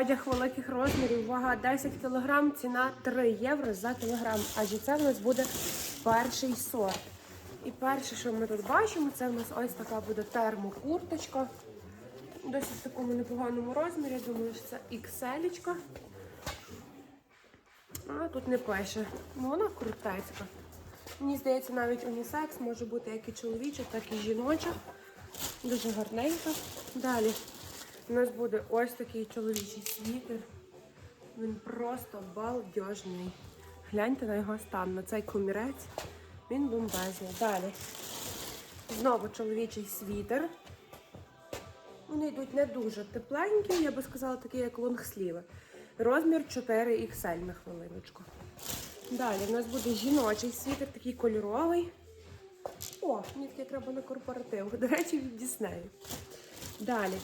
одяг великих розмірів, вага 10 кг, ціна 3 євро за кілограм. Адже це в нас буде перший сорт. І перше, що ми тут бачимо, це в нас ось така буде термокурточка. Досить в такому непоганому розмірі. Думаю, що це XL. А тут не пише. Ну, вона крутецька. Мені здається, навіть унісекс може бути як і чоловіча, так і жіноча. Дуже гарненька. Далі у нас буде ось такий чоловічий світер. Він просто балдежний. Гляньте на його стан, на цей комірець. Він бомбезний. Далі. Знову чоловічий світер. Вони йдуть не дуже тепленькі, я би сказала, такі як лонгсліви. Розмір 4XL на хвилиночку. Далі у нас буде жіночий світер, такий кольоровий. О, мені таке треба на корпоратив. До речі, від Діснею. Далі.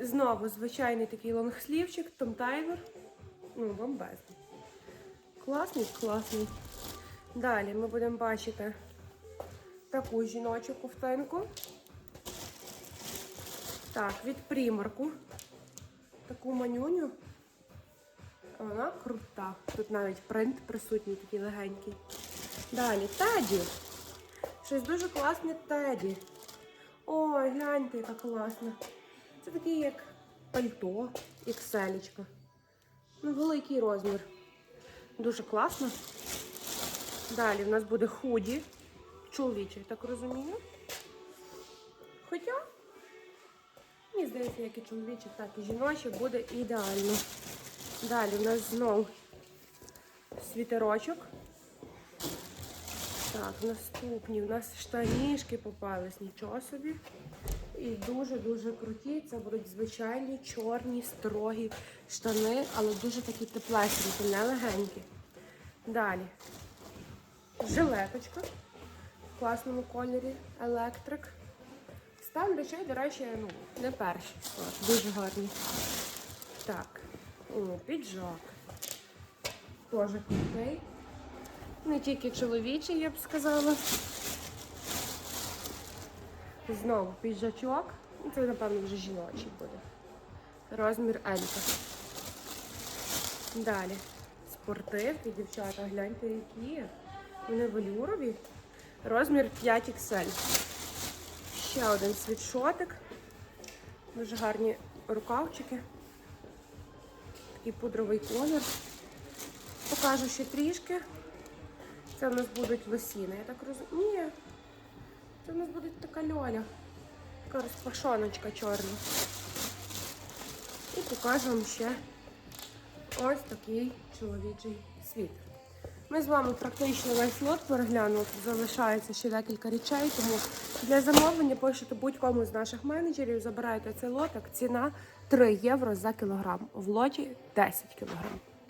Знову звичайний такий лонгслівчик, Том Тайвер. Ну, бомбезний. Класний, класний. Далі ми будемо бачити таку жіночу ковтинку. Так, від примарку. Таку манюню. Вона крута. Тут навіть принт присутній, такий легенький. Далі теді. Щось дуже класне теді. Ой, гляньте, яка класна. Це такий як пальто, ікселечка. Ну, великий розмір. Дуже класно. Далі в нас буде худі. Чоловічий, так розумію. Хоча, мені здається, як і чоловічий, так і жіночий буде ідеально. Далі в нас знов світерочок. Так, наступні. У нас штанішки попались, нічого собі. І дуже-дуже круті. Це будуть звичайні чорні, строгі штани, але дуже такі теплесенькі, не легенькі. Далі. Жилеточка в класному кольорі, електрик. Стан речей, до речі, ну, не перший дуже гарний. Так, о, піджак. Теж крутий. Не тільки чоловічий, я б сказала. Знову піджачок. Ну, Це, напевно, вже жіночий буде. Розмір Елька. Далі. Спортивки, дівчата, гляньте, які. Вони велюрові. Розмір 5XL. Ще один світшотик. Дуже гарні рукавчики. Такий пудровий колір. Покажу ще трішки. Це в нас будуть лосіни, я так розумію. Це в нас буде така льоля. Така розпашоночка чорна. І покажу вам ще ось такий чоловічий світ. Ми з вами практично весь лот переглянули. Залишається ще декілька речей, тому для замовлення пишете будь-кому з наших менеджерів, забирайте цей лоток. Ціна 3 євро за кілограм. В лоті 10 кілограм.